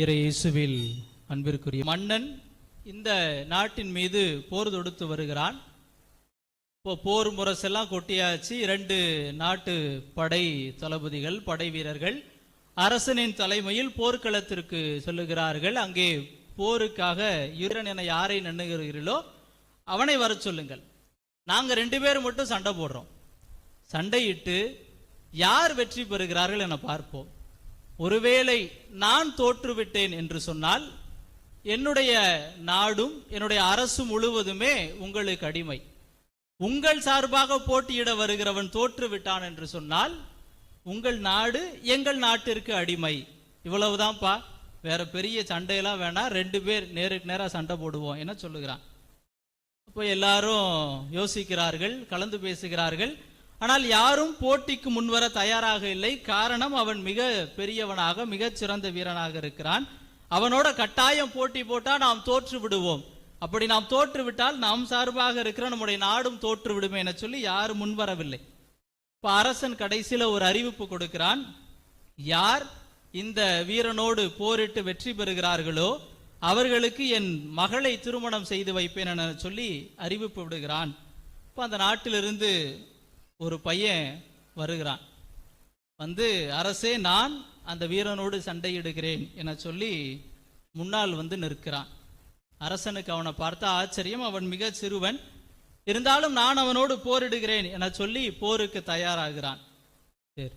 இறை இயேசுவில் அன்பிற்குரிய மன்னன் இந்த நாட்டின் மீது போர் தொடுத்து வருகிறான். இப்போ போர் முரசெல்லாம் கொட்டியாச்சு. இரண்டு நாட்டு படை தளபதிகள் படை வீரர்கள் அரசனின் தலைமையில் போர்க்களத்திற்கு செல்லுகிறார்கள். அங்கே போருக்காக யுரன் என யாரை நண்ணுகிறீர்களோ அவனை வரச் சொல்லுங்கள். நாங்கள் ரெண்டு பேரும் மட்டும் சண்டை போடுறோம். சண்டையிட்டு யார் வெற்றி பெறுகிறார்கள் என பார்ப்போம். ஒருவேளை நான் தோற்றுவிட்டேன் என்று சொன்னால் என்னுடைய நாடும் என்னுடைய அரசு முழுவதுமே உங்களுக்கு அடிமை. உங்கள் சார்பாக போட்டியிட வருகிறவன் தோற்றுவிட்டான் என்று சொன்னால் உங்கள் நாடு எங்கள் நாட்டிற்கு அடிமை. இவ்வளவுதான்ப்பா. வேற பெரிய சண்டையெல்லாம் வேணாம். ரெண்டு பேர் நேருக்கு நேராக சண்டை போடுவோம். என சொல்லுகிறான்? அப்போ எல்லாரும் யோசிக்கிறார்கள் கலந்து பேசுகிறார்கள். ஆனால் யாரும் போட்டிக்கு முன்வர தயாராக இல்லை. காரணம் அவன் மிக பெரியவனாக மிக சிறந்த வீரனாக இருக்கிறான். அவனோட கட்டாயம் போட்டி போட்டால் நாம் தோற்று விடுவோம். அப்படி நாம் தோற்று விட்டால் நாம் சார்பாக இருக்கிற நம்முடைய நாடும் தோற்று விடுமே என சொல்லி யாரும் முன்வரவில்லை. இப்ப அரசன் கடைசியில ஒரு அறிவிப்பு கொடுக்கிறான். யார் இந்த வீரனோடு போரிட்டு வெற்றி பெறுகிறார்களோ அவர்களுக்கு என் மகளை திருமணம் செய்து வைப்பேன் என சொல்லி அறிவிப்பு விடுகிறான். இப்போ அந்த நாட்டிலிருந்து ஒரு பையன் வருகிறான். வந்து அரசே நான் அந்த வீரனோடு சண்டையிடுகிறேன் என சொல்லி முன்னால் வந்து நிற்கிறான். அரசனுக்கு அவனை பார்த்தா ஆச்சரியம் அவன் மிக சிறுவன். இருந்தாலும் நான் அவனோடு போரிடுகிறேன் என சொல்லி போருக்கு தயாராகிறான். சரி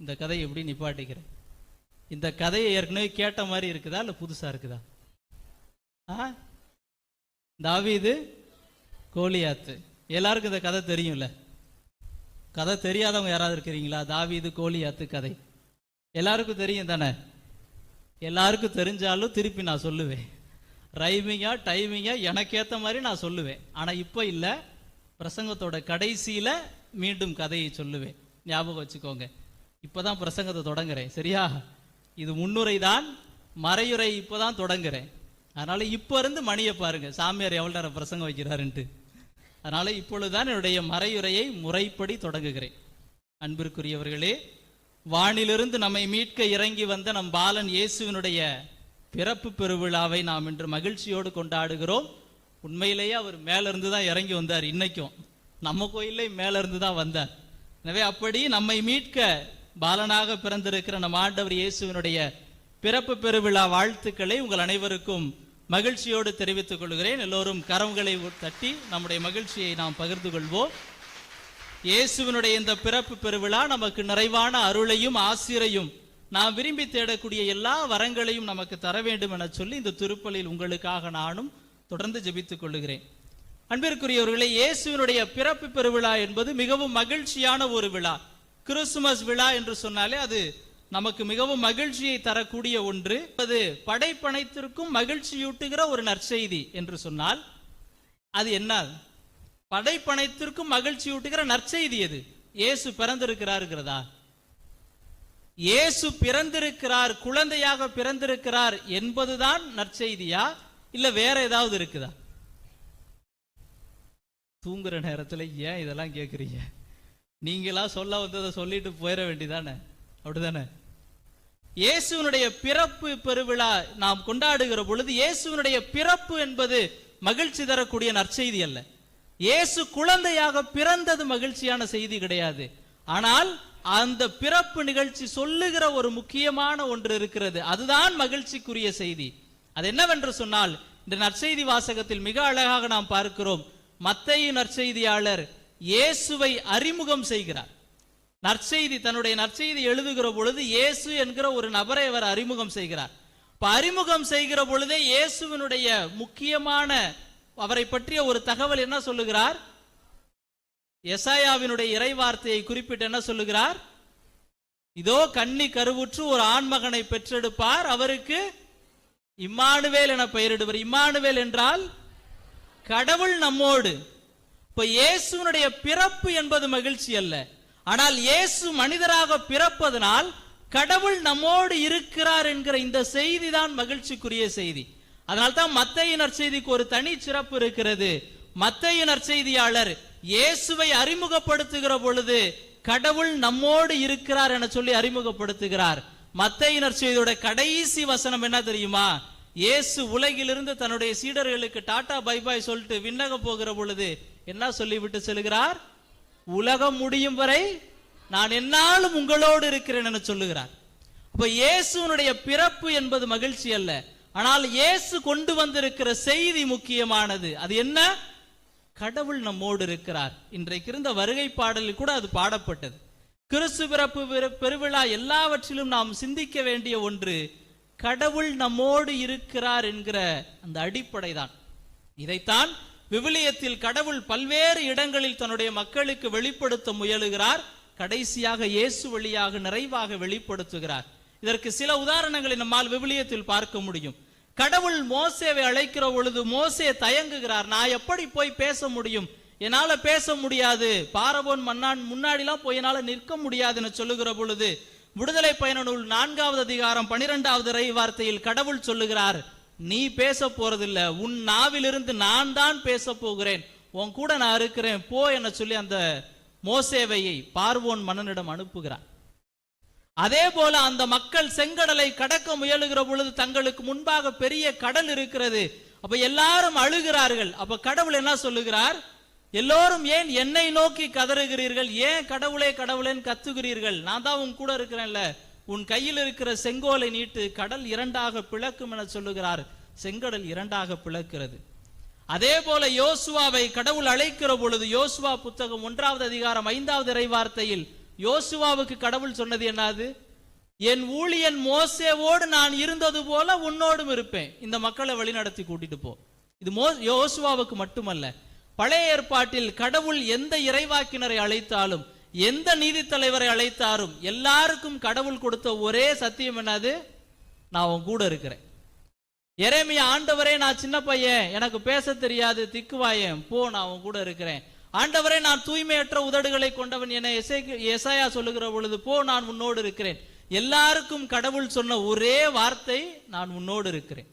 இந்த கதையை எப்படி நிப்பாட்டிக்கிறேன்? இந்த கதையை ஏற்கனவே கேட்ட மாதிரி இருக்குதா இல்லை புதுசா இருக்குதா? ஆ? தாவீது கோலியாத்து. எல்லாருக்கும் இந்த கதை தெரியும்ல? கதை தெரியாதவங்க யாராவது இருக்கிறீங்களா? தாவீது கோலியாத்து கதை. எல்லாருக்கும் தெரியும் தானே? எல்லாருக்கும் தெரிஞ்சாலும் திருப்பி நான் சொல்லுவேன். ரைமிங்காக டைமிங்காக எனக்கு மாதிரி நான் சொல்லுவேன். ஆனால் இப்போ இல்லை. பிரசங்கத்தோட கடைசியில் மீண்டும் கதையை சொல்லுவேன். ஞாபகம் வச்சுக்கோங்க. இப்போ தான் பிரசங்கத்தை தொடங்குறேன். சரியா? இது முன்னுரை தான் மறையுரை இப்பதான் தொடங்குறேன். அதனால் இப்போ இருந்து மணியை பாருங்க. சாமியார் எவ்வளோ நேரம் பிரசங்கம் வைக்கிறாருன்ட்டு. அதனால் இப்பொழுதுதான் என்னுடைய மறையுரையை முறைப்படி தொடங்குகிறேன். அன்பிற்குரியவர்களே வானிலிருந்து நம்மை மீட்க இறங்கி வந்த நம் பாலன் இயேசுவினுடைய பிறப்பு பெருவிழாவை நாம் இன்று மகிழ்ச்சியோடு கொண்டாடுகிறோம். உண்மையிலேயே அவர் மேலிருந்து தான் இறங்கி வந்தார் இன்னைக்கும். நம்ம கோயிலே மேலிருந்து தான் வந்தார். எனவே அப்படி நம்மை மீட்க பாலனாக பிறந்திருக்கிற நம் ஆண்டவர் இயேசுவினுடைய பிறப்பு பெருவிழா வாழ்த்துக்களை உங்கள் அனைவருக்கும் மகிழ்ச்சியோடு தெரிவித்துக் கொள்கிறேன். எல்லோரும் கரங்களை தட்டி நம்முடைய மகிழ்ச்சியை நாம் பகிர்ந்து கொள்வோம். இயேசுவினுடைய இந்த பிறப்பு பெருவிழா நமக்கு நிறைவான அருளையும் ஆசிரையும் நாம் விரும்பி தேடக்கூடிய எல்லா வரங்களையும் நமக்கு தர வேண்டும் என சொல்லி இந்த திருப்பலில் உங்களுக்காக நானும் தொடர்ந்து ஜெபித்துக் கொள்கிறேன் அன்பிற்குரியவர்களே இயேசுவினுடைய பிறப்பு பெருவிழா என்பது மிகவும் மகிழ்ச்சியான ஒரு விழா. கிறிஸ்துமஸ் விழா என்று சொன்னாலே அது நமக்கு மிகவும் மகிழ்ச்சியை தரக்கூடிய ஒன்று. அது படைப்பனைத்திற்கும் மகிழ்ச்சியூட்டுகிற ஒரு நற்செய்தி என்று சொன்னால் அது என்ன? படைப்பனைத்திற்கும் மகிழ்ச்சியூட்டுகிற நற்செய்தி எது? இயேசு பிறந்திருக்கிறாருங்கிறதா? இயேசு பிறந்திருக்கிறார் குழந்தையாக பிறந்திருக்கிறார் என்பதுதான் நற்செய்தியா? இல்ல வேற ஏதாவது இருக்குதா? தூங்குற நேரத்துல ஏன் இதெல்லாம் கேட்குறீங்க நீங்களா சொல்ல வந்ததை சொல்லிட்டு போயிட வேண்டியதானே? அப்படிதானே? இயேசுவினுடைய பிறப்பு பெருவிழா நாம் கொண்டாடுகிற பொழுது இயேசுவினுடைய பிறப்பு என்பது மகிழ்ச்சி தரக்கூடிய நற்செய்தி அல்ல. இயேசு குழந்தையாக பிறந்தது மகிழ்ச்சியான செய்தி கிடையாது. ஆனால் அந்த பிறப்பு நிகழ்ச்சி சொல்லுகிற ஒரு முக்கியமான ஒன்று இருக்கிறது. அதுதான் மகிழ்ச்சிக்குரிய செய்தி. அது என்னவென்று சொன்னால் இந்த நற்செய்தி வாசகத்தில் மிக அழகாக நாம் பார்க்கிறோம். மத்தைய நற்செய்தியாளர் இயேசுவை அறிமுகம் செய்கிறார். நற்செய்தி தன்னுடைய நற்செய்தி எழுதுகிற பொழுது இயேசு என்கிற ஒரு நபரை அவர் அறிமுகம் செய்கிறார். இப்போ அறிமுகம் செய்கிற பொழுதே இயேசுவினுடைய முக்கியமான அவரை பற்றிய ஒரு தகவல் என்ன சொல்லுகிறார்? எசாயாவினுடைய இறைவார்த்தையை குறிப்பிட்டு என்ன சொல்லுகிறார்? இதோ கன்னி கருவுற்று ஒரு ஆண்மகனை பெற்றெடுப்பார். அவருக்கு இம்மானுவேல் என பெயரிடுவர். இம்மானுவேல் என்றால் கடவுள் நம்மோடு. இப்ப இயேசுனுடைய பிறப்பு என்பது மகிழ்ச்சி அல்ல. ஆனால் இயேசு மனிதராக பிறப்பதனால் கடவுள் நம்மோடு இருக்கிறார் என்கிற இந்த செய்தி தான் மகிழ்ச்சிக்குரிய செய்தி. அதனால்தான் மத்தையினர் செய்திக்கு ஒரு தனி சிறப்பு இருக்கிறது. மத்தையினர் செய்தியாளர் இயேசுவை அறிமுகப்படுத்துகிற பொழுது கடவுள் நம்மோடு இருக்கிறார் என சொல்லி அறிமுகப்படுத்துகிறார். மத்தையினர் செய்தியோட கடைசி வசனம் என்ன தெரியுமா? இயேசு உலகிலிருந்து தன்னுடைய சீடர்களுக்கு டாடா பை பாய் சொல்லிட்டு விண்ணக போகிற பொழுது என்ன சொல்லிவிட்டு செல்கிறார்? உலகம் முடியும் வரை நான் என்னாலும் உங்களோடு இருக்கிறேன் என சொல்லுகிறார். அப்ப இயேசுனுடைய பிறப்பு என்பது மகிழ்ச்சி அல்ல. ஆனால் இயேசு கொண்டு வந்திருக்கிற செய்தி முக்கியமானது. அது என்ன? கடவுள் நம்மோடு இருக்கிறார். இன்றைக்கு இருந்த வருகை பாடலில் கூட அது பாடப்பட்டது. கிறிஸ்து பிறப்பு பெருவிழா எல்லாவற்றிலும் நாம் சிந்திக்க வேண்டிய ஒன்று கடவுள் நம்மோடு இருக்கிறார் என்கிற அந்த அடிப்படை தான் இதைத்தான் விவிலியத்தில் கடவுள் பல்வேறு இடங்களில் தன்னுடைய மக்களுக்கு வெளிப்படுத்த முயலுகிறார். கடைசியாக இயேசு வழியாக நிறைவாக வெளிப்படுத்துகிறார். இதற்கு சில உதாரணங்களை நம்மால் விவிலியத்தில் பார்க்க முடியும். கடவுள் மோசேவை அழைக்கிற பொழுது மோசே தயங்குகிறார். நான் எப்படி போய் பேச முடியும்? என்னால பேச முடியாது. பாரபோன் மன்னான் முன்னாடிலாம் போய் என்னால நிற்க முடியாதுன்னு சொல்லுகிற பொழுது விடுதலை பயண நூல் நான்காவது அதிகாரம் பனிரெண்டாவது ரை வார்த்தையில் கடவுள் சொல்லுகிறார். நீ பேச போறதில்ல உன் நாவிலிருந்து நான் தான் பேச போகிறேன். உன் கூட நான் இருக்கிறேன் போ என சொல்லி அந்த மோசேவையை பார்வோன் மன்னனிடம் அனுப்புகிறான். அதே போல அந்த மக்கள் செங்கடலை கடக்க முயலுகிற பொழுது தங்களுக்கு முன்பாக பெரிய கடல் இருக்கிறது. அப்ப எல்லாரும் அழுகிறார்கள். அப்ப கடவுள் என்ன சொல்லுகிறார்? எல்லோரும் ஏன் என்னை நோக்கி கதறுகிறீர்கள்? ஏன் கடவுளே கடவுளேன்னு கத்துகிறீர்கள்? நான் தான் உன் கூட இருக்கிறேன்ல. உன் கையில் இருக்கிற செங்கோலை நீட்டு கடல் இரண்டாக பிளக்கும் என சொல்லுகிறார். செங்கடல் இரண்டாக பிளக்கிறது. அதே போல யோசுவாவை கடவுள் அழைக்கிற பொழுது யோசுவா புத்தகம் ஒன்றாவது அதிகாரம் ஐந்தாவது இறைவார்த்தையில் யோசுவாவுக்கு கடவுள் சொன்னது என்னது? என் ஊழியன் மோசேவோடு நான் இருந்தது போல உன்னோடும் இருப்பேன். இந்த மக்களை வழிநடத்தி கூட்டிட்டு போ. இது மோ யோசுவாவுக்கு மட்டுமல்ல. பழைய ஏற்பாட்டில் கடவுள் எந்த இறைவாக்கினரை அழைத்தாலும் எந்த நீதி தலைவரை அழைத்தாரும் எல்லாருக்கும் கடவுள் கொடுத்த ஒரே சத்தியம் என்னது? நான் உன் கூட இருக்கிறேன். எரேமியா ஆண்டவரே நான் சின்ன பையன். எனக்கு பேச தெரியாது திக்குவாயன். போ நான் உன் கூட இருக்கிறேன். ஆண்டவரே நான் தூய்மையற்ற உதடுகளை கொண்டவன் என எசேக்கு- எசாயா சொல்லுகிற பொழுது போ நான் உன்னோடு இருக்கிறேன். எல்லாருக்கும் கடவுள் சொன்ன ஒரே வார்த்தை நான் உன்னோடு இருக்கிறேன்.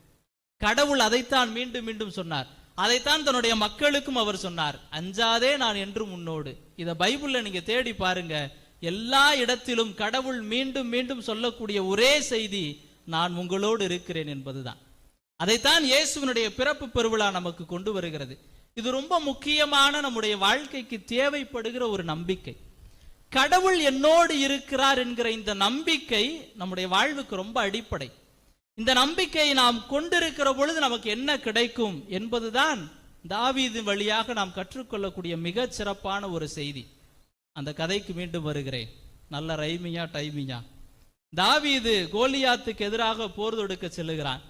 கடவுள் அதைத்தான் மீண்டும் மீண்டும் சொன்னார். அதைத்தான் தன்னுடைய மக்களுக்கும் அவர் சொன்னார். அஞ்சாதே நான் என்றும் உன்னோடு. இத பைபிள்ல நீங்க தேடி பாருங்க. எல்லா இடத்திலும் கடவுள் மீண்டும் மீண்டும் சொல்லக்கூடிய ஒரே செய்தி நான் உங்களோடு இருக்கிறேன் என்பதுதான். அதைத்தான் இயேசுவினுடைய பிறப்பு பெருவிழா நமக்கு கொண்டு வருகிறது. இது ரொம்ப முக்கியமான நம்முடைய வாழ்க்கைக்கு தேவைப்படுகிற ஒரு நம்பிக்கை. கடவுள் என்னோடு இருக்கிறார் என்கிற இந்த நம்பிக்கை நம்முடைய வாழ்வுக்கு ரொம்ப அடிப்படை. இந்த நம்பிக்கையை நாம் கொண்டிருக்கிற பொழுது நமக்கு என்ன கிடைக்கும் என்பதுதான் தாவீது வழியாக நாம் கற்றுக்கொள்ளக்கூடிய மிகச் சிறப்பான ஒரு செய்தி. அந்த கதைக்கு மீண்டும் வருகிறேன். நல்ல ரைமியா டைமியா. தாவீது கோலியாத்துக்கு எதிராக போர் தொடுக்க செல்லுகிறான்.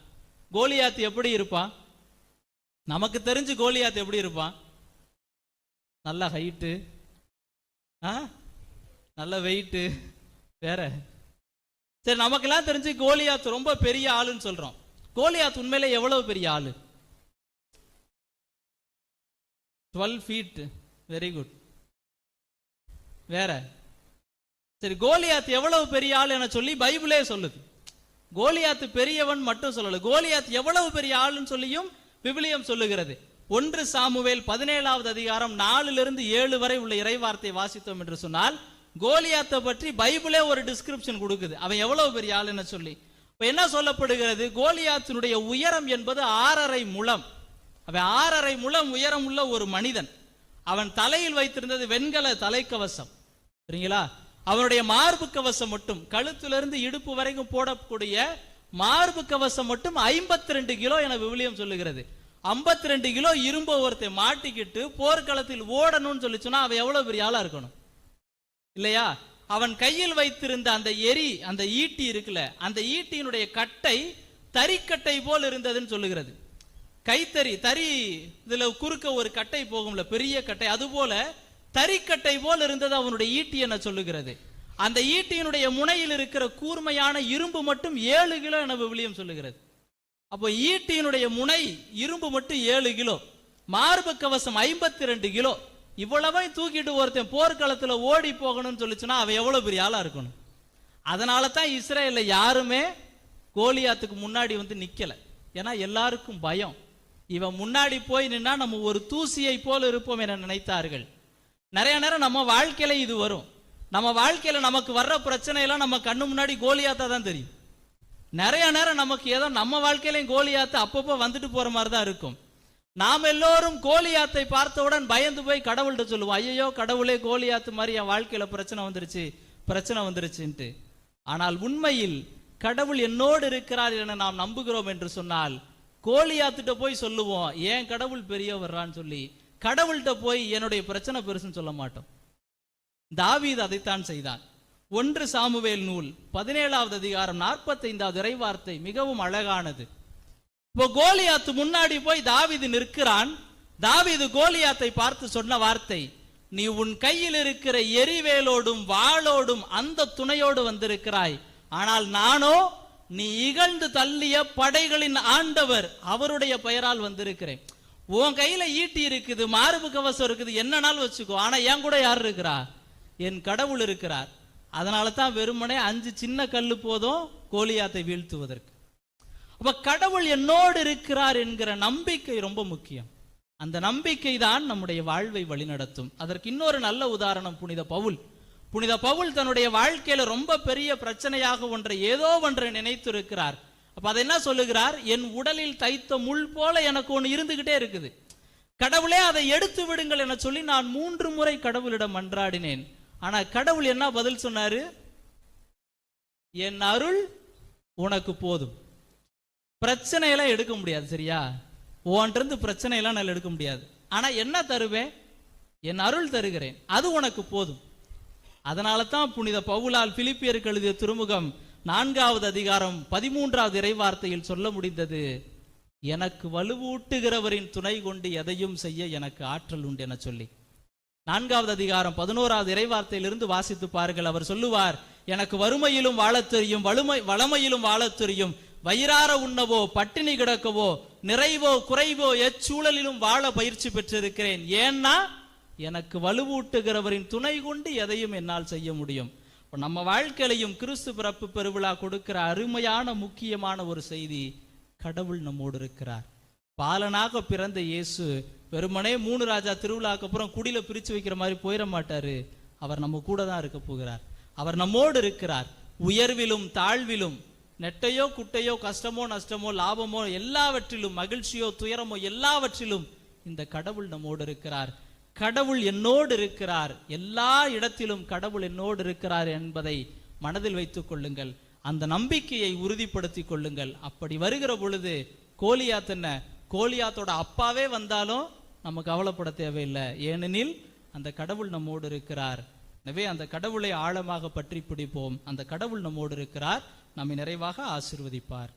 கோலியாத் எப்படி இருப்பான் நமக்கு தெரிஞ்சு கோலியாத் எப்படி இருப்பான் நல்ல ஹைட்டு ஆ? நல்ல வெயிட்டு வேற. சரி நமக்கெல்லாம் தெரிஞ்சு கோலியாத் ரொம்ப பெரிய ஆளுன்னு சொல்றோம். கோலியாத் உண்மையில எவ்வளவு பெரிய ஆளு? டுவெல் ஃபீட் வெரி குட் வேற. சரி கோலியாத் எவ்வளவு பெரிய ஆள் என சொல்லி பைபிளே சொல்லுது. கோலியாத் பெரியவன் மட்டும் சொல்லல. கோலியாத் எவ்வளவு பெரிய ஆளுன்னு சொல்லியும் விவிலியம் சொல்லுகிறது. ஒன்று சாமுவேல் பதினேழாவது அதிகாரம் நாலுல இருந்து ஏழு வரை உள்ள இறைவார்த்தை வாசித்தோம் என்று சொன்னால் கோலியாத்தை பற்றி பைபிளே ஒரு டிஸ்கிரிப்ஷன் கொடுக்குது. அவன் எவ்வளவு பெரிய ஆளுன்னு சொல்லி. இப்போ என்ன சொல்லப்படுகிறது? கோலியாத்தினுடைய உயரம் என்பது ஆறரை முழம். அவன் ஆறரை முழம் உயரம் உள்ள ஒரு மனிதன். அவன் தலையில் வைத்திருந்தது வெண்கல தலைக்கவசம். சரிங்களா அவனுடைய மார்பு கவசம் மட்டும் கழுத்திலிருந்து இடுப்பு வரைக்கும் போடக்கூடிய மார்பு கவசம் மட்டும் 52 ரெண்டு கிலோ என விவிலியம் சொல்லுகிறது. 52 ரெண்டு கிலோ இரும்ப ஒருத்தன் மாட்டிக்கிட்டு போர்க்களத்தில் ஓடணும்னு சொல்லி அவன் எவ்வளவு பெரிய ஆளா இருக்கணும்? இல்லையா? அவன் கையில் வைத்திருந்த அந்த எரி அந்த ஈட்டி இருக்குல்ல அந்த ஈட்டியினுடைய கட்டை தறிக்கட்டை போல் இருந்ததுன்னு சொல்லுகிறது. கைத்தறி தறி இதுல குறுக்க ஒரு கட்டை போகும்ல பெரிய கட்டை அது போல தறிக்கட்டை போல் இருந்தது அவனுடைய ஈட்டி என சொல்லுகிறது. அந்த ஈட்டியினுடைய முனையில் இருக்கிற கூர்மையான இரும்பு மட்டும் ஏழு கிலோ என விவிலியம் சொல்லுகிறது. அப்போ ஈட்டியினுடைய முனை இரும்பு மட்டும் ஏழு கிலோ மார்பு கவசம் ஐம்பத்தி ரெண்டு கிலோ. இவ்வளவையும் தூக்கிட்டு ஒருத்தன் போர்க்களத்தில் ஓடி போகணும்னு சொல்லிச்சுன்னா அவன் எவ்வளவு பெரிய ஆளா இருக்கணும்? அதனால தான் இஸ்ரேல்ல யாருமே கோலியாத்துக்கு முன்னாடி வந்து நிக்கல. ஏன்னா எல்லாருக்கும் பயம். இவன் முன்னாடி போய் நின்னா நம்ம ஒரு தூசியை போல இருப்போம் என நினைத்தார்கள். நிறைய நேரம் நம்ம வாழ்க்கையில இது வரும். நம்ம வாழ்க்கையில நமக்கு வர்ற பிரச்சனையெல்லாம் நம்ம கண்ணு முன்னாடி கோலியாத்தா தான் தெரியும். நிறைய நேரம் நமக்கு ஏதோ நம்ம வாழ்க்கையிலையும் கோலியாத்து அப்பப்போ வந்துட்டு போற மாதிரி தான் இருக்கும். நாம் எல்லோரும் கோலியாத்தை பார்த்தவுடன் பயந்து போய் கடவுள்கிட்ட சொல்லுவோம் ஐயோ கடவுளே கோலியாத்து மாதிரி என் வாழ்க்கையில பிரச்சனை வந்துருச்சு பிரச்சனை வந்துருச்சுன்ட்டு. ஆனால் உண்மையில் கடவுள் என்னோடு இருக்கிறார் என நாம் நம்புகிறோம் என்று சொன்னால் கோலியாத்துட்ட போய் சொல்லுவோம் ஏன் கடவுள் பெரிய வர்றான்னு சொல்லி. கடவுள்கிட்ட போய் என்னுடைய பிரச்சனை பெருசுன்னு சொல்ல மாட்டோம். தாவீது அதைத்தான் செய்தான் ஒன்று சாமுவேல் நூல் பதினேழாவது அதிகாரம் நாற்பத்தைந்தாவது இறைவார்த்தை மிகவும் அழகானது. இப்போ கோலியாத்து முன்னாடி போய் தாவிது நிற்கிறான். தாவிது கோலியாத்தை பார்த்து சொன்ன வார்த்தை நீ உன் கையில் இருக்கிற எரிவேலோடும் வாளோடும் அந்த துணையோடு வந்திருக்கிறாய். ஆனால் நானோ நீ இகழ்ந்து தள்ளிய படைகளின் ஆண்டவர் அவருடைய பெயரால் வந்திருக்கிறேன். உன் கையில ஈட்டி இருக்குது மார்பு கவசம் இருக்குது என்னனாலும் வச்சுக்கோ. ஆனா என் கூட யார் இருக்கிறா? என் கடவுள் இருக்கிறார். அதனால தான் வெறுமனே அஞ்சு சின்ன கல்லு போதும் கோலியாத்தை வீழ்த்துவதற்கு. அப்ப கடவுள் என்னோடு இருக்கிறார் என்கிற நம்பிக்கை ரொம்ப முக்கியம். அந்த நம்பிக்கை தான் நம்முடைய வாழ்வை வழிநடத்தும். அதற்கு இன்னொரு நல்ல உதாரணம் புனித பவுல். புனித பவுல் தன்னுடைய வாழ்க்கையில ரொம்ப பெரிய பிரச்சனையாக ஒன்றை ஏதோ ஒன்றை நினைத்து இருக்கிறார் அப்ப அதை என்ன சொல்லுகிறார்? என் உடலில் தைத்த முள் போல எனக்கு ஒன்று இருந்துகிட்டே இருக்குது. கடவுளே அதை எடுத்து விடுங்கள் என சொல்லி நான் மூன்று முறை கடவுளிடம் மன்றாடினேன் ஆனா கடவுள் என்ன பதில் சொன்னாரு? என் அருள் உனக்கு போதும். பிரச்சனையெல்லாம் எடுக்க முடியாது சரியா? உன்ட்டு பிரச்சனையெல்லாம் நான் எடுக்க முடியாது. ஆனால் என்ன தருவேன்? என் அருள் தருகிறேன். அது உனக்கு போதும். அதனால தான் புனித பவுலால் பிலிப்பியருக்கு எழுதிய திருமுகம் நான்காவது அதிகாரம் பதிமூன்றாவது இறைவார்த்தையில் சொல்ல முடிந்தது எனக்கு வலுவூட்டுகிறவரின் துணை கொண்டு எதையும் செய்ய எனக்கு ஆற்றல் உண்டு என சொல்லி. நான்காவது அதிகாரம் பதினோராவது இறைவார்த்தையிலிருந்து வாசித்து பாருங்கள். அவர் சொல்லுவார் எனக்கு வறுமையிலும் வாழத் தெரியும் வலுமை வளமையிலும் வாழத் தெரியும். வயிறார உண்ணவோ பட்டினி கிடக்கவோ நிறைவோ குறைவோ எச்சூழலிலும் வாழ பயிற்சி பெற்றிருக்கிறேன். ஏன்னா எனக்கு வலுவூட்டுகிறவரின் துணை கொண்டு எதையும் என்னால் செய்ய முடியும். நம்ம வாழ்க்கையிலையும் கிறிஸ்து பிறப்பு பெருவிழா கொடுக்கிற அருமையான முக்கியமான ஒரு செய்தி கடவுள் நம்மோடு இருக்கிறார். பாலனாக பிறந்த இயேசு வெறுமனே மூணு ராஜா திருவிழாக்கு அப்புறம் குடியில பிரிச்சு வைக்கிற மாதிரி போயிட மாட்டாரு. அவர் நம்ம கூட தான் இருக்க போகிறார். அவர் நம்மோடு இருக்கிறார். உயர்விலும் தாழ்விலும் நெட்டையோ குட்டையோ கஷ்டமோ நஷ்டமோ லாபமோ எல்லாவற்றிலும் மகிழ்ச்சியோ துயரமோ எல்லாவற்றிலும் இந்த கடவுள் நம்மோடு இருக்கிறார். கடவுள் என்னோடு இருக்கிறார். எல்லா இடத்திலும் கடவுள் என்னோடு இருக்கிறார் என்பதை மனதில் வைத்துக் கொள்ளுங்கள். அந்த நம்பிக்கையை உறுதிப்படுத்திக் கொள்ளுங்கள். அப்படி வருகிற பொழுது கோலியாத் என்ன? கோலியாத்தோட அப்பாவே வந்தாலும் நம்ம கவலைப்பட தேவையில்லை. ஏனெனில் அந்த கடவுள் நம்மோடு இருக்கிறார். எனவே அந்த கடவுளை ஆழமாக பற்றி பிடிப்போம். அந்த கடவுள் நம்மோடு இருக்கிறார். நம்மை நிறைவாக ஆசிர்வதிப்பார்.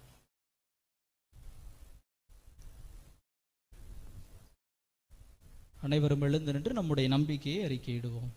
அனைவரும் எழுந்து நின்று நம்முடைய நம்பிக்கையை அறிக்கையிடுவோம்.